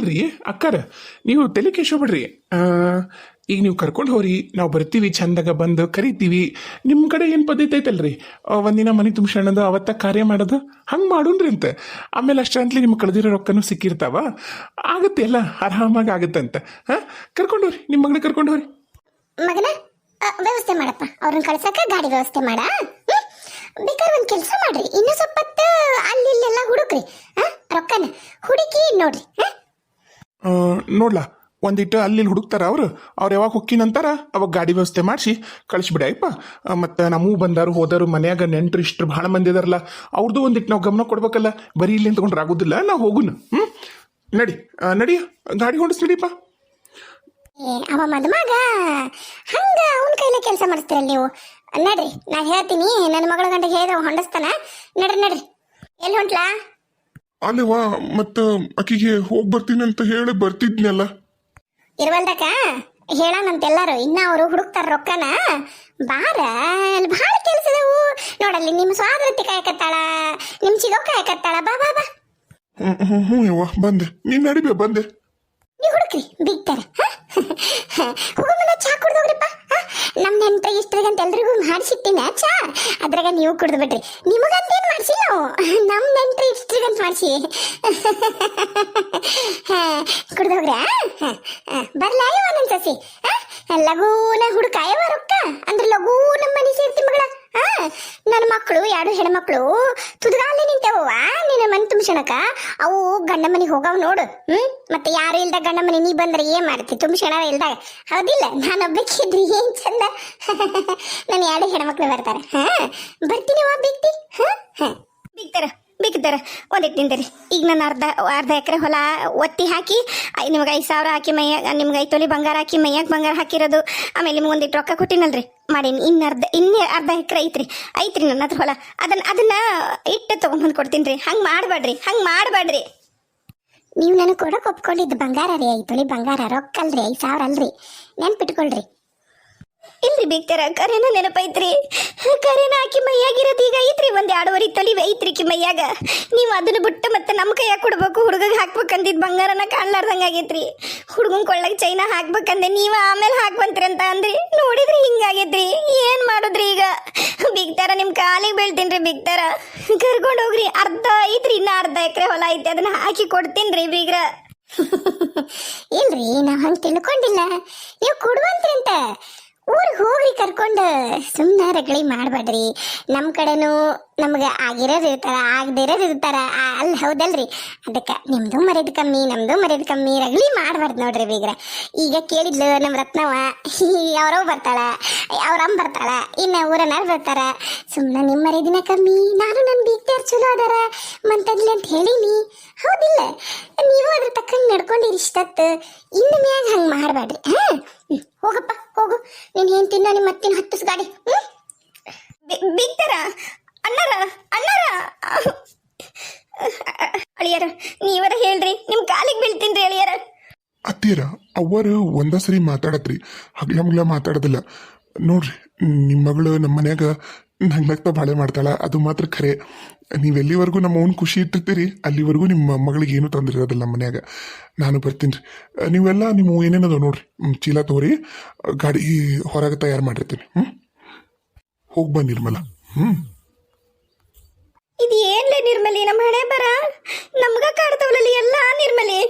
ಅಲ್ರಿ? ಅಕ್ಕಾರ ನೀವು ತಲೆ ಬಿಡ್ರಿ ಈಗ ನೀವು ಕರ್ಕೊಂಡು ಹೋರಿ ನಾವು ಬರ್ತೀವಿ ಚಂದಾಗ ಬಂದು ಕರಿತೀವಿ. ನಿಮ್ಮ ಕಡೆ ಏನು ಪದ್ಧತಿ ಐತಲ್ರಿ? ಒಂದಿನ ಮನೆ ತುಂಬಿಸೋಣದು ಅವತ್ತ ಕಾರ್ಯ ಮಾಡೋದು ಹಂಗೆ ಮಾಡೋಣ್ರಿ ಅಂತ. ಆಮೇಲೆ ಅಷ್ಟಂತಲಿ ನಿಮ್ಗೆ ಕಳೆದಿರೋ ರೊಕ್ಕನೂ ಸಿಕ್ಕಿರ್ತಾವ. ಆಗುತ್ತೆ ಅಲ್ಲ ಆರಾಮಾಗಿ ಆಗುತ್ತಂತ. ಹಾಂ ಕರ್ಕೊಂಡು ಹೋರಿ ನಿಮ್ಮ ಮಗನ ಕರ್ಕೊಂಡು ಹೋರಿ ಮಗನ ವ್ಯವಸ್ಥೆ ಮಾಡಪ್ಪ. ಅವ್ರನ್ನ ಕಳ್ಸಕ್ಕ ಗಾಡಿ ವ್ಯವಸ್ಥೆ ಮಾಡ? ಬೇಕಾದ್ರೆ ಒಂದು ಕೆಲಸ ಮಾಡ್ರಿ. ಇನ್ನೂ ಸ್ವಲ್ಪ ಅಲ್ಲಿ ಇಲ್ಲೆಲ್ಲ ಹುಡುಕ್ರಿ. ಆ, ರೊಕ್ಕನ ಹುಡುಕಿ ನೋಡ್ರಿ. ಆ? ನೋಡ್ಲಾ ಒಂದಿಟ್ಟು ಅಲ್ಲಿ ಹುಡುಕ್ತಾರ ಅವರು. ಅವ್ರು ಯಾವಾಗ ಹೊಕ್ಕಿನಂತಾರ ಅವಾಗ ಗಾಡಿ ವ್ಯವಸ್ಥೆ ಮಾಡಿಸಿ ಕಳಿಸ್ಬಿಡಿ ಅಯ್ಯಪ್ಪ ಮತ್ತು ನಮ್ಮೂ ಬಂದಾರು ಹೋದರು ಮನ್ಯಾಗ ನೆಂಟ್ರು ಇಷ್ಟರು ಭಾಳ ಮಂದಿ ಇದಾರಲ್ಲ ಅವ್ರದ್ದು ಒಂದಿಟ್ಟು ನಾವು ಗಮನ ಕೊಡ್ಬೇಕಲ್ಲ. ಬರೀ ಇಲ್ಲಿ ನಿಂತ್ಕೊಂಡ್ರೆ ಆಗೋದಿಲ್ಲ ನಾವು ಹೋಗುನು. ಹ್ಞೂ ನಡಿ ನಡಿ ಗಾಡಿ ಹೊಂಡಿಸ್ ನಡಿಪ್ಪ ಏ, ಅವ ಮದುಮಗ ಹಂಗ ಅವನ ಕೈಲೇ ಕೆಲಸ ಮಾಡಿಸ್ತೀರಲ್ಲ ನೀವು? ನಡ್ರಿ ನಾ ಹೇಳ್ತೀನಿ ನನ್ನ ಮಗಳ ಗಂಟೆಗೆ ಹೇಳಿದ್ರೆ ಹೊಂಡಸ್ತಾನ. ನಡ್ರಿ ನಡ್ರಿ. ಎಲ್ಲಿ ಹೊಂಟ್ಲಾ? ಅಲ್ಲವಾ ಮತ್ತ ಆಕಿಗೆ ಹೋಗಿ ಬರ್ತೀನಿ ಅಂತ ಹೇಳಿ ಬರ್ತಿದ್ನಲ್ಲ. ಇರುವಲ್ದಕ್ಕ ಹೇಳಂತೆಲ್ಲಾರು ಇನ್ನ ಅವರು ಹುಡುಕ್ತಾರ ರೊಕ್ಕನ? ಬಾರ ಅಲ್ಲಿ ಭಾಳ ಕೆಲಸದವು ನೋಡಲ್ಲಿ ನಿಮ್ಮ ಸ್ವಾದ್ರತೆ ಕಾಯಕತ್ತಾಳ ನಿಮ್ಮ ಚಿಗೋ ಕಾಯಕತ್ತಾಳ ಬಾ ಬಾ ಬಾ. ಹ್ಞೂ ಹ್ಞೂ ಹ್ಞೂ ಯವ್ವ ಬಂದೆ. ನೀನ್ ನಡಿಬೇ ಬಂದೆ. ನೀವು ಹುಡುಕ್ರಿ ಬಿಗ್ತಾರೆ ಹೋಗಮ್ಮನ ಚಾ ಕುಡ್ದೋಗ್ರಿಪ್ಪ. ನಮ್ಮ ನೆಂಟ ಇಷ್ಟರಿಗಂತ ಎಲ್ರಿಗೂ ಮಾಡಿಸಿಟ್ಟಿನ ಚಾ. ಅದ್ರಾಗ ನೀವು ಕುಡ್ದು ಬಿಡ್ರಿ. ನಿಮಗಂತೇನು ಮಾಡಿಸಿಲ್ಲ ನಾವು ನಮ್ಮ ನೆಂಟ ಇಷ್ಟರಿಗಂತ ಮಾಡಿಸಿ. ಕುಡ್ದೋಗ್ರ ಬರ್ಲ ಯಾವ ನನ್ನ ಸಸಿ? ಲಗೂನ ಹುಡುಕಾಯವ ರೊಕ್ಕ? ಅಂದ್ರೆ ನಮ್ಮ ಮನೆ ಸೇರ್ತಿ ಮಗಳ. ನನ್ನ ಮಕ್ಕಳು ಎರಡು ಹೆಣ್ಮಕ್ಳು ತುದ್ಗಾಲೆ ನಿಂತೇವ ನಿನ್ನ ಮನೆ ತುಂಬಿಸಣಕ ಅವು ಗಂಡ ಮನೆಗೆ ಹೋಗವ್ ನೋಡು, ಹ್ಮ್? ಮತ್ತೆ ಯಾರು ಇಲ್ದ ಗಂಡ ಮನೆ, ನೀ ಬಂದ್ರೆ ಏನ್ ಮಾಡ್ತಿ? ತುಂಬಿಸಣ ಇಲ್ದಾಗ? ಹೌದಿಲ್ಲ ನಾನು ಒಬ್ಬಕ್ಕಿದ್ರಿ ಏನ್ ಚಂದ? ನನ್ನ ಎರಡು ಹೆಣ್ಮಕ್ಳು ಬರ್ತಾರೆ? ಹಾ, ಬರ್ತೀನಿ ವಾ ಬಿತ್ತಿ ಹಾ ಹಾ. ಬಿಗ್ತಾರ? ಬಿಗ್ತಾರ ಒಂದಿಟ್ಟು ನಿಂದಿರಿ. ಈಗ ನಾನು ಅರ್ಧ ಅರ್ಧ ಎಕರೆ ಹೊಲ ಒತ್ತಿ ಹಾಕಿ ನಿಮ್ಗೆ ಐದು ಸಾವಿರ ಹಾಕಿ ಮೈಯಾಗ ನಿಮ್ಗೆ ಐದು ತೊಲಿ ಬಂಗಾರ ಹಾಕಿ ಮೈಯಾಗ ಬಂಗಾರ ಹಾಕಿರೋದು, ಆಮೇಲೆ ನಿಮ್ಗೆ ಒಂದಿಟ್ಟು ರೊಕ್ಕ ಕೊಟ್ಟಿನಲ್ರಿ. ಮಾಡೀನಿ. ಇನ್ನು ಅರ್ಧ, ಇನ್ನೇ ಅರ್ಧ ಎಕರೆ ಐತ್ರಿ. ಐತ್ರಿ ನನ್ನ ಹತ್ರ ಹೊಲ. ಅದನ್ನ ಅದನ್ನ ಇಟ್ಟು ತೊಗೊಂಬಂದು ಕೊಡ್ತೀನಿ ರೀ ಹಂಗೆ ಮಾಡಬೇಡ್ರಿ. ಹಂಗೆ ಮಾಡಬೇಡ್ರಿ. ನೀವು ನನಗೆ ಕೊಡೋಕೆ ಒಪ್ಕೊಂಡಿದ್ದು ಬಂಗಾರ ರೀ, ಐದು ತೊಲಿ ಬಂಗಾರ. ರೊಕ್ಕ ಅಲ್ರಿ ಐದು ಸಾವಿರ ಅಲ್ರಿ. ನೆನ್ಪಿಟ್ಕೊಳ್ರಿ. ಇಲ್ರಿ ಬೇಕ್ತಾರ ಕರೆನ ನೆನಪೈತ್ರಿ. ಕರೆನ ಹಾಕಿ ಮೈಯಾಗಿರೋದು ಈಗ ಐತ್ರಿ, ಒಂದು ಎರಡುವರೆ ತೊಲಿವೆ ಐತ್ರಿ ಕಿ ಮೈಯಾಗ. ನೀವು ಅದನ್ನ ಬಿಟ್ಟು ಮತ್ತೆ ನಮ್ಮ ಕೈಯಾಗ ಕೊಡ್ಬೇಕು, ಹುಡುಗಗೆ ಹಾಕ್ಬೇಕಂದಿದ್ ಬಂಗಾರನ ಕಾಣ್ಲಾರ್ದಂಗ ಆಗೈತ್ರಿ ಹುಡುಗನ್ ಕೊಳ್ಳಗ್ ಚೈನ ಹಾಕ್ಬೇಕಂದೆ, ನೀವು ಆಮೇಲೆ ಹಾಕ್ಬಂತ್ರಿ ಅಂತ ಅಂದ್ರಿ. ನೋಡಿದ್ರಿ ಹಿಂಗಾಗೈತ್ರಿ, ಏನ್ ಮಾಡುದ್ರಿ ಈಗ? ಬಿಗ್ತಾರ ನಿಮ್ ಕಾಲಿಗೆ ಬೀಳ್ತೀನ್ರಿ ಬಿಗ್ತಾರ ಕರ್ಕೊಂಡು ಹೋಗ್ರಿ, ಅರ್ಧ ಐತ್ರಿ, ಇನ್ನ ಅರ್ಧ ಎಕರೆ ಹೊಲ ಐತಿ, ಅದನ್ನ ಹಾಕಿ ಕೊಡ್ತೀನ್ರಿ ಬೀಗ್ರ ಇಲ್ರಿ, ನಾವ್ ಹಂಗ್ ತಿಳ್ಕೊಂಡಿಲ್ಲ. ನೀವು ಕೊಡುವಂತ್ರಿ ಅಂತ. ಹೋಗ್ರಿ ಕರ್ಕೊಂಡು. ಸುಮ್ಮನೆ ರಗಳಿ ಮಾಡಬೇಡ್ರಿ. ನಮ್ಮ ಕಡೆನೂ ನಮ್ಗೆ ಆಗಿರೋದು ಇರ್ತಾರ ಆಗದಿರೋದು ಇರ್ತಾರ. ಅಲ್ಲಿ ಹೌದಲ್ರಿ? ಅದಕ್ಕೆ ನಿಮ್ದು ಮರ್ಯಾದೆ ಕಮ್ಮಿ, ನಮ್ದು ಮರ್ಯಾದೆ ಕಮ್ಮಿ ರಗಳಿ ಮಾಡಬಾರ್ದು ನೋಡ್ರಿ ಬೀಗ್ರ. ಈಗ ಕೇಳಿದ್ಲು ನಮ್ಮ ರತ್ನವ ಅವರವ್ ಬರ್ತಾಳ ಅವ್ರಮ್ಮ ಬರ್ತಾಳ, ಇನ್ನ ಊರನಾರು ಬರ್ತಾರ. ಸುಮ್ಮನೆ ನಿಮ್ಮ ಮರ್ಯಾದಿನ ಕಮ್ಮಿ, ನಾನು ನನ್ನ ಬೀಗ್ತಾರ ಚಲೋ ಅದಾರ ಮಂತದ್ಲಿ ಅಂತ ಹೇಳಿನಿ. ಹೌದಿಲ್ಲ, ನೀವು ಅದ್ರ ತಕ್ಕಂಗೆ ನಡ್ಕೊಂಡಿರಿ ಇಷ್ಟತ್ತು. ಇನ್ನು ಮ್ಯಾಗ ಹಂಗೆ ಮಾಡಬೇಡ್ರಿ ಹಾ? ಹೋಗಪ್ಪ, ಹೋಗು. ನೀನು ಏನು ತಿನ್ನೋ ನಿಮ್ಮ ಮತ್ತಿನ ಹತ್ತಿಸ್ ಗಾಡಿ ಹ್ಞೂ ಅಣ್ಣಾರ ಅಣ್ಣಾರ. ಅಳಿಯರ, ನೀವರ ಹೇಳ್ರಿ, ನಿಮ್ ಕಾಲಿಗೆ ಬೀಳ್ತೀನ್ರಿ ಅಳಿಯರ. ಅತ್ತೀರ ಅವರು ಒಂದ ಸರಿ ಮಾತಾಡತ್ರಿ. ಹಗ್ಲ ಮುಗ್ಲ ಮಾತಾಡೋದಿಲ್ಲ. ನೋಡ್ರಿ ನಿಮ್ಮ ಮಗಳು ನಮ್ಮ ಮನ್ಯಾಗ ನಂಗ್ ನಗ್ತಾ ಬಾಳೆ ಮಾಡ್ತಾಳ, ಅದು ಮಾತ್ರ ಖರೆ. ನೀವೆಲ್ಲಿವರೆಗೂ ನಮ್ಮ ಅವ್ನ ಖುಷಿ ಇಟ್ಟಿರ್ತೀರಿ, ಅಲ್ಲಿವರೆಗೂ ನಿಮ್ಮ ಮಗಳಿಗೆ ಏನು ತೊಂದರೆ ಇರೋದಿಲ್ಲ ನಮ್ಮ ಮನ್ಯಾಗ. ನಾನು ಬರ್ತೀನಿ. ರೀ ನೀವೆಲ್ಲ ನಿಮ್ಮ ಏನೇನದ ನೋಡ್ರಿ. ಚೀಲ ತೋರಿ, ಗಾಡಿ ಹೊರಗೆ ತಯಾರು ಮಾಡಿರ್ತೀನಿ. ಹ್ಞೂ ಹೋಗಿ ಹ್ಮ್? ಇದು ಏನ್ಲೇ ನಿರ್ಮಲಿ, ನಮ್ಮ ಹಣೆ ಬರ? ನಮ್ಗ ಕಾಡ್ತಾವಲ್ಲಿ ಎಲ್ಲ ನಿರ್ಮಲಿ.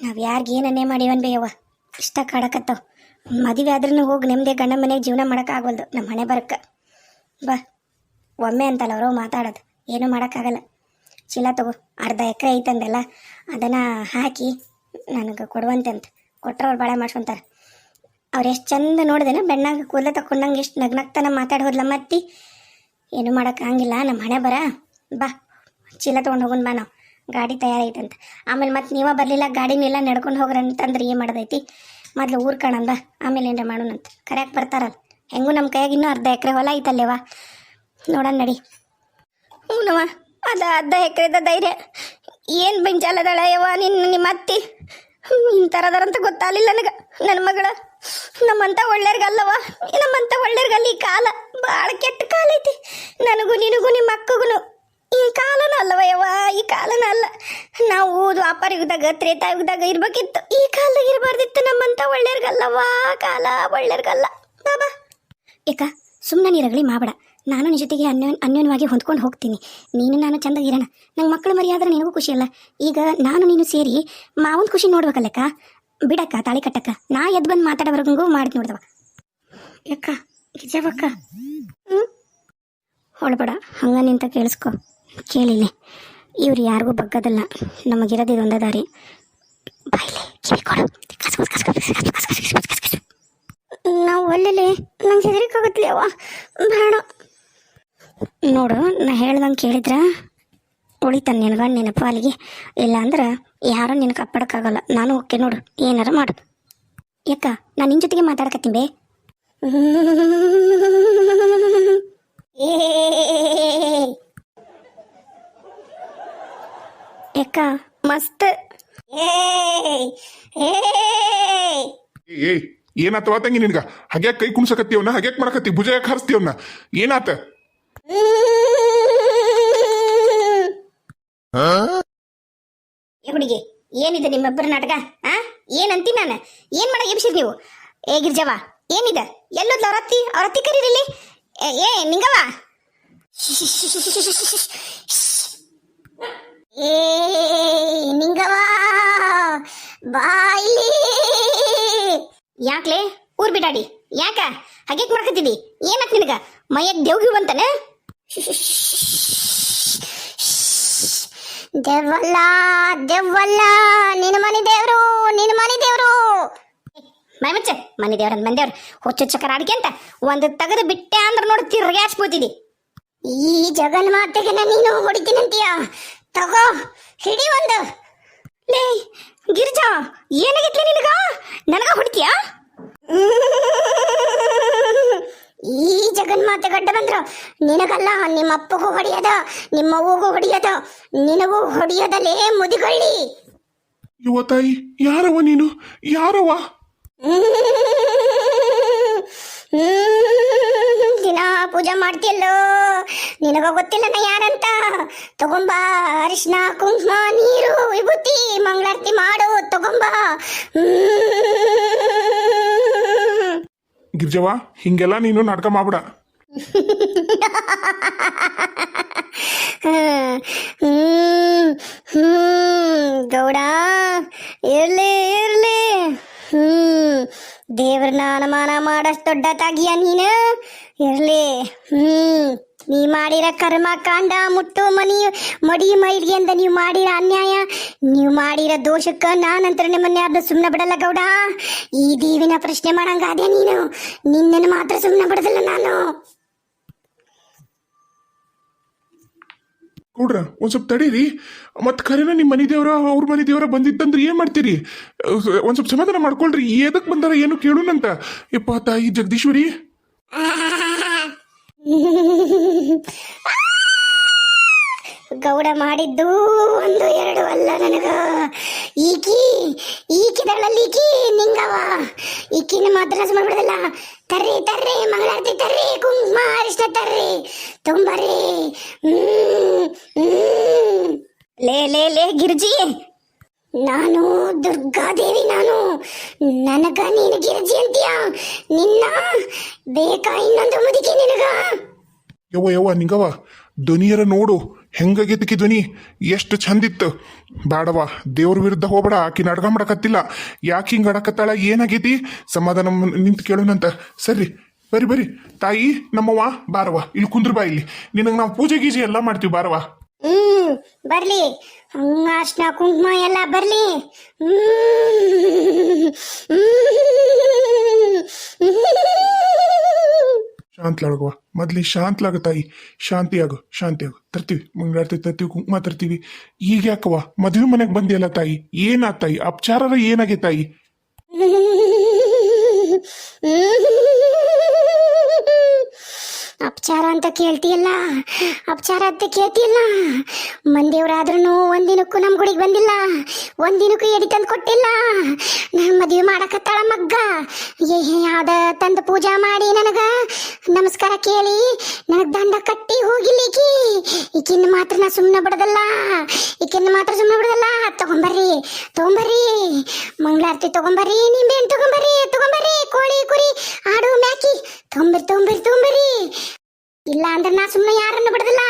ನಾವು ಯಾರ್ಗ ಏನನ್ನೇ ಮಾಡಿವನ್ ಬೇಯವ್ವ ಇಷ್ಟ ಕಾಡಕತ್ತಾವ. ಮದುವೆ ಆದ್ರೂ ಹೋಗಿ ನೆಮ್ಮದಿ ಗಂಡ ಮನೆಗೆ ಜೀವನ ಮಾಡೋಕ್ಕಾಗಲ್ದು ನಮ್ಮ ಹಣೆ ಬರಕ್ಕ ಬಾ, ಒಮ್ಮೆ ಅಂತಲ್ಲ ಅವರು ಮಾತಾಡೋದು. ಏನೂ ಮಾಡೋಕ್ಕಾಗಲ್ಲ. ಚೀಲ ತಗೋ, ಅರ್ಧ ಎಕರೆ ಐತಂದೆಲ್ಲ ಅದನ್ನು ಹಾಕಿ ನನಗೆ ಕೊಡುವಂತೆ ಅಂತ ಕೊಟ್ರ ಅವ್ರು ಬಾಳೆ ಮಾಡ್ಸ್ಕೊಂತಾರೆ. ಅವ್ರು ಎಷ್ಟು ಚಂದ ನೋಡಿದೆನ, ಬೆಣ್ಣಾಗ ಕೂದಲ ತಕೊಂಡಂಗೆ ಎಷ್ಟು ನಗ್ನಗ್ತಾನ ಮಾತಾಡಿ ಹೋದ್ಲ, ಮತ್ತಿ ಏನು ಮಾಡೋಕ್ಕಾಗಿಲ್ಲ ನಮ್ಮ ಹಣೆ ಬರ. ಬಾ, ಚೀಲ ತೊಗೊಂಡು ಹೋಗೋಣ ಬಾ ನಾವು. ಗಾಡಿ ತಯಾರೈತಂತ ಆಮೇಲೆ ಮತ್ತೆ ನೀವ ಬರಲಿಲ್ಲ ಗಾಡಿನೆಲ್ಲ ನಡ್ಕೊಂಡು ಹೋಗ್ರಿ ಅಂತಂದ್ರೆ ಏನು ಮಾಡೋದೈತಿ? ಮೊದ್ಲು ಊರ್ ಬಾ, ಆಮೇಲೆ ಏನ್ರ ಮಾಡೋಣಂತ ಕರೆಕ್ಟ್ ಬರ್ತಾರಲ್ಲ. ಹೆಂಗೂ ನಮ್ಮ ಕೈಯಾಗ ಇನ್ನೂ ಅರ್ಧ ಎಕರೆ ಹೊಲ ಐತಲ್ಲೇವ ನೋಡೋಣ ನಡಿ. ಹ್ಞೂನವ ಅದ ಅರ್ಧ ಎಕರೆದ ಧೈರ್ಯ. ಏನು ಬೆಂಚಾಲದಳ ಯವ್ವ ನಿನ್ನ ನಿಮ್ಮ ಅತ್ತಿ? ಇಂಥರದಾರಂತ ಗೊತ್ತಾಗಲಿಲ್ಲ ನನಗೆ. ನನ್ನ ಮಗಳ. ನಮ್ಮಂತ ಒಳ್ಳೆರ್ಗಲ್ಲವ ನಮ್ಮಂತ ಒಳ್ಳೆರ್ಗಲ್ಲಿ ಈ ಕಾಲ ಬಹಳ ಕೆಟ್ಟ ಕಾಲ ಐತಿ. ನನಗೂ ನಿನಗೂ ನಿಮ್ಮ ಅಕ್ಕಗೂ ಈ ಕಾಲನ ಅಲ್ಲವ ಈ ಕಾಲನ ಅಲ್ಲ. ನಾವು ದ್ವಾಪರ ಯುಗದಾಗ ತ್ರೇತಾಯುಗದಾಗ ಇರ್ಬೇಕಿತ್ತು. ಈ ಕಾಲದಾಗ ಇರಬಾರ್ದಿತ್ತು ನಮ್ಮಂತ ಒಳ್ಳೆರ್ಗಲ್ಲವ ಕಾಲ ಒಳ್ಳೆರ್ಗಲ್ಲ ಬಾಬಾ ಏಕ ಸುಮ್ಮನೆ ನೀರಗಳಿ ಮಾಡಬೇಡ. ನಾನು ನಿನ್ನ ಜೊತೆಗೆ ಅನ್ಯೋನ್, ಅನ್ಯೋನ್ಯವಾಗಿ ಹೊಂದ್ಕೊಂಡು ಹೋಗ್ತೀನಿ. ನೀನು ನಾನು ಚಂದಾಗಿರೋಣ ನಂಗೆ ಮಕ್ಕಳು ಮರಿಯಾದ್ರೆ ನಿನಗೂ ಖುಷಿ ಅಲ್ಲ. ಈಗ ನಾನು ನೀನು ಸೇರಿ ಮಾವನ ಖುಷಿ ನೋಡ್ಬೇಕಲ್ಲಕ್ಕ? ಬಿಡಕ್ಕ, ತಾಳಿ ಕಟ್ಟಕ್ಕ. ನಾ ಎದ್ ಬಂದು ಮಾತಾಡೋವರೆಗೂ ಮಾಡಿ ನೋಡ್ದವ. ಯಕ್ಕ ನಿಜವಕ್ಕ ಹ್ಞೂ ಹೊಳಬೇಡ, ಹಂಗ ನಿಂತ ಕೇಳಿಸ್ಕೊ. ಕೇಳಿಲ್ಲ ಇವ್ರು ಯಾರಿಗೂ ಬಗ್ಗದಲ್ಲ. ನಮಗಿರೋದು ಇದೊಂದೇ ದಾರಿ. ಬಾಯಿಲೆ, ಕಿವಿ ಕೊಡು. ನಾವು ಒಳ್ಳೆ ನಂಗೆ ಹೆದರಿಕಾಗುತ್ತಲೇ ಅವ್ವ. ಬೇಡ. ನೋಡು, ನಾ ಹೇಳ್ದಂಗೆ ಕೇಳಿದ್ರ ಉಳಿತಾನೆ ನಿನಗಣ್ಣ ನೆನಪು ಅಲ್ಲಿಗೆ ಇಲ್ಲ ಅಂದ್ರೆ ಯಾರು ನಿನ್ನ ಕಾಪಾಡಕ್ಕಾಗಲ್ಲ. ನಾನು ಓಕೆ ನೋಡು. ಏನಾರ ಮಾಡು. ಯಾಕ? ನಾನು ನಿನ್ನ ಜೊತೆಗೆ ಮಾತಾಡಕತ್ತೀನಿ ಬೇ. ಯಾಕ? ಮಸ್ತ್. ಏಯ್ ಏನಾತವ ತಂಗಿ ನಿನ್ಗ? ಹಾಗ್ಯಾಕ್ ಕೈ ಕುಣ್ಸಕತ್ತೀವನ್ನ ಹಾಗ್ಯಾಕ್ ಮಾಡಕತ್ತಿ ಭುಜ ಯಾಕೆ ಹರಿಸ್ತೀವನ್ನ ಏನಾತ? ಏ ಹುಡುಗಿ ಏನಿದೆ ನಿಮ್ಮಿಬ್ಬರ ನಾಟಕ? ಆ? ಏನಂತಿ ನಾನು? ಏನ್ ಮಾಡಕ್ ಎಬ್ಸಿರ್ ನೀವು? ಏ ಗಿರ್ಜವ್ವ ಏನಿದೆ? ಎಲ್ಲೋದ್ಲ ಅವ್ರತ್ತಿ ಅವರತ್ತಿ ಕರೀರಿಲ್ಲಿ ಏ, ನಿಂಗವ್ವ. ಏ ನಿಂಗವ ಬಾಯಿ ಯಾಕ್ಲೆ? ಊರ್ ಬಿಡಾಡಿ. ಯಾಕ? ಹಾಗೆ ಮಾಡ್ಕತ್ತಿದಿ ಏನಕ್ ನಿನಗ? ಮೈಯಕ್ ದೇವ್ಗಿ ಬಂತಾನೆ ದೆವ್ವಲ್ಲ ದೆವ್ವಲ್ಲ ನಿನ್ನ ಮನೆ ದೇವರು, ನಿನ್ನ ಮನೆ ದೇವರು. ಮೈ ಮುಚ್ಚ, ಮನೆ ದೇವ್ರ ಮನೆ ದೇವ್ರ ಹುಚ್ಚು ಚಕ್ರ ಅಂತ ಒಂದು ತೆಗೆದು ಬಿಟ್ಟೆ ಅಂದ್ರೆ ನೋಡಿ ತಿರ್ಗ್ಯಾಸ್ಬೋತಿದಿ ಈ ಜಗನ್ಮಾತೆಗೆ ನೀನು ಹೊಡಿತೀನಂತೀಯ ತಗೋ, ಹಿಡಿ ಒಂದು. ಲೇ, ಗಿರಿಜಾ, ಏನಾಗಿತ್ಲೆ ನಿನಗ? ನನಗ ಹೊಡಿತೀಯಾ? ಈ ಜಗನ್ಮಾತೆ ಗಡ್ಡ ಬಂದ್ರು ನಿನಗಲ್ಲ ನಿಮ್ಮ ಅಪ್ಪಗೂ ಹೊಡಿಯದ ನಿಮ್ಮ ಅವ್ವಗೂ ಹೊಡೆಯದ ನಿನಗೂ ಹೊಡಿಯೋದಲೇ ಮುದಿಗೊಳ್ಳಿ ಯುವ ತಾಯಿ ಯಾರವ ನೀನು ಯಾರವ ದಿನ ಪೂಜೆ ಮಾಡ್ತಿಲ್ಲೋ ನಿನಗ ಗೊತ್ತಿಲ್ಲ ನಾ ಯಾರಂತ? ತಗೊಂಬ ಅರಿಶಿನ ಕುಂಕುಮ ನೀರು ವಿಭೂತಿ ಮಂಗಳಾರತಿ ಮಾಡು ತಗೊಂಬ. ಗಿರ್ಜವ್ವ, ಹಿಂಗೆಲ್ಲ ನೀನು ನಾಟಕ ಮಾಡ್ಬಿಡ. ಗೌಡ, ಇರ್ಲಿ ಇರ್ಲಿ. ಹ್ಮ್ ದೇವ್ರನ್ನ ಅನುಮಾನ ಮಾಡಷ್ಟು ದೊಡ್ಡ ತಾಗಿಯ ನೀನು. ಇರ್ಲಿ, ಹ್ಮ್. ನೀ ಮಾಡಿರ ಕರ್ಮ ಕಾಂಡ ಮುಟ್ಟು ಮನಿ ಮಡಿ ಮೈಲಿಗೆ ಅಂತ ನೀವು ಮಾಡಿರ ಅನ್ಯಾಯ. ನೀವು ಮಾಡಿರ ದೋಷಕ್ಕ ನಾನಂತರ ನಿಮ್ಮನ್ನ ಯಾರನ್ನ ಸುಮ್ಮನೆ ಬಿಡಲ್ಲ ಗೌಡ. ಈ ದೇವಿನ ಪ್ರಶ್ನೆ ಮಾಡಂಗ ಅದೇ ನೀನು. ನಿನ್ನ ಮಾತ್ರ ಸುಮ್ಮನೆ ಬಿಡದಲ್ಲ ನಾನು. ಗೌಡ್ರ, ಒಂದ್ ಸ್ವಲ್ಪ ತಡೀರಿ. ಮತ್ ಖರೇನ ನಿಮ್ಮ ಮನಿ ದೇವ್ರ, ಅವ್ರ ಮನಿ ದೇವ್ರ ಬಂದಿತ್ತಂದ್ರೆ ಏನ್ ಮಾಡ್ತೀರಿ? ಒಂದ್ ಸ್ವಲ್ಪ ಸಮಾಧಾನ ಮಾಡ್ಕೊಳ್ರಿ. ಎದಕ್ ಬಂದಾರ ಏನು ಕೇಳುನಂತ. ಯಪ್ಪ ತಾಯಿ ಜಗದೀಶ್ವರಿ. ಗೌಡ ಮಾಡಿದ್ದು ಒಂದು ಎರಡು ಅಲ್ಲ ನನಗ. ಈಕಿ ಈಕಿದಳಲ್ಲಿ ಈಕಿ ನಿಂಗವ ಈಕಿನ ಮಾತ್ರ ಮಾಡ್ಬಿಡದಲ್ಲ. ತರ್ರಿ ತರ್ರಿ, ಮಂಗಳಾರತಿ ತರ್ರಿ, ಕುಂಕುಮ ಅರಿಶಿನ ತರ್ರಿ. ತುಂಬರಿ ಲೇ ಲೇ ಲೇ, ಗಿರ್ಜಿ. ನಾನು ದುರ್ಗಾದೇವಿ ನಾನು. ನನಗ ನೀನು ಗಿರಿಜಿ ಅಂತೀಯ? ನಿನ್ನ ಬೇಕಾ ಇನ್ನೊಂದು ಮುದುಕಿ ನಿನಗ? ಯವ್ವ ಯವ್ವ, ನಿಂಗವ್ವ, ಧ್ವನಿಯರ ನೋಡು. ಹೆಂಗಾಗೈತಿಕಿ ಧ್ವನಿ? ಎಷ್ಟು ಚಂದಿತ್ತು. ಬೇಡವ ದೇವ್ರ ವಿರುದ್ಧ ಹೋಗ್ಬೇಡ ಆಕಿ ನಡ್ಗ ಮಾಡಕತ್ತಿಲ್ಲ. ಯಾಕೆ ಹಿಂಗ್ ಅಡಕತ್ತಾಳ, ಏನಾಗೈತಿ? ಸಮಾಧಾನ ನಿಂತ ಕೇಳೋಣಂತ ಸರಿ, ಬರಿ ಬರಿ. ತಾಯಿ, ನಮ್ಮವ್ವ ಬಾರವ ಇಲ್ಲಿ ಕುಂದ್ರ ಬಾ ಇಲ್ಲಿ. ನಿನಗೆ ನಾವು ಪೂಜೆ ಗೀಜೆ ಎಲ್ಲ ಮಾಡ್ತೀವಿ ಬಾರವ ಹ್ಮ್ ಬರ್ಲಿ ಹಂಗ ಅರ್ಶಿನ ಕುಂಕುಮ ಎಲ್ಲ ಬರ್ಲಿ ಹ್ಮ್. ಶಾಂತ್ಲಾಗವ ಮೊದ್ಲಿ ಶಾಂತ್ಲಾಗ ತಾಯಿ ಶಾಂತಿಯಾಗು ಶಾಂತಿಯಾಗು ತರ್ತೀವಿ ಮಂಗಳಾರತಿ ತರ್ತೀವಿ ಕುಂಕುಮ ತರ್ತೀವಿ ಈಗ ಯಾಕವ ಮದುವೆ ಮನೆಗೆ ಬಂದಿಯಲ್ಲ ತಾಯಿ ಏನಾ ತಾಯಿ ಅಪಚಾರರ ಏನಾಗಿ ತಾಯಿ ಅಪಚಾರ ಅಂತ ಕೇಳ್ತಿಯಲ್ಲ? ಅಪಚಾರ ಅಂತ ಕೇಳ್ತಿಯಲ್ಲ? ಮಂದಿಯವರಾದ್ರೂ ಒಂದಿನಕ್ಕೂ ನಮ್ಮ ಗುಡಿಗೆ ಬಂದಿಲ್ಲ. ಒಂದಿನಕ್ಕೂ ಎಡಿ ತಂದು ಕೊಟ್ಟಿಲ್ಲ. ನಾನು ಮದುವೆ ಮಾಡಕತ್ತಾಳ ಮಗ್ಗ. ಯಾವ್ದ ತಂದು ಪೂಜಾ ಮಾಡಿ ನನಗ? ನಮಸ್ಕಾರ ಕೇಳಿ. ನನಗೆ ದಂಡ ಕಟ್ಟಿ ಹೋಗಿಲ್ಲಿಕಿ. ಈಕಿನ ಮಾತ್ರ ನಾ ಸುಮ್ಮನೆ ಬಿಡದಲ್ಲ. ಈಕಿನ ಮಾತ್ರ ಸುಮ್ಮನೆ ಬಿಡದಲ್ಲ. ತಗೊಂಬರ್ರಿ ತಗೊಂಬರ್ರಿ. ಮಂಗಳಾರತಿ ತಗೊಂಬರ್ರಿ, ನಿಂಬೆಹಣ್ಣು ತಗೊಂಬರ್ರಿ ತಗೊಂಬರ್ರಿ. ಕೋಳಿ, ಕುರಿ, ಆಡು, ಮ್ಯಾಕಿ. ತಗೊಂಬರ್ರಿ ತಗೊಂಬರ್ರಿ ತಗೊಂಬರ್ರಿ. ಇಲ್ಲ ಅಂದ್ರೆ ನಾ ಸುಮ್ಮನೆ ಯಾರನ್ನು ಬಿಡದಲ್ಲ.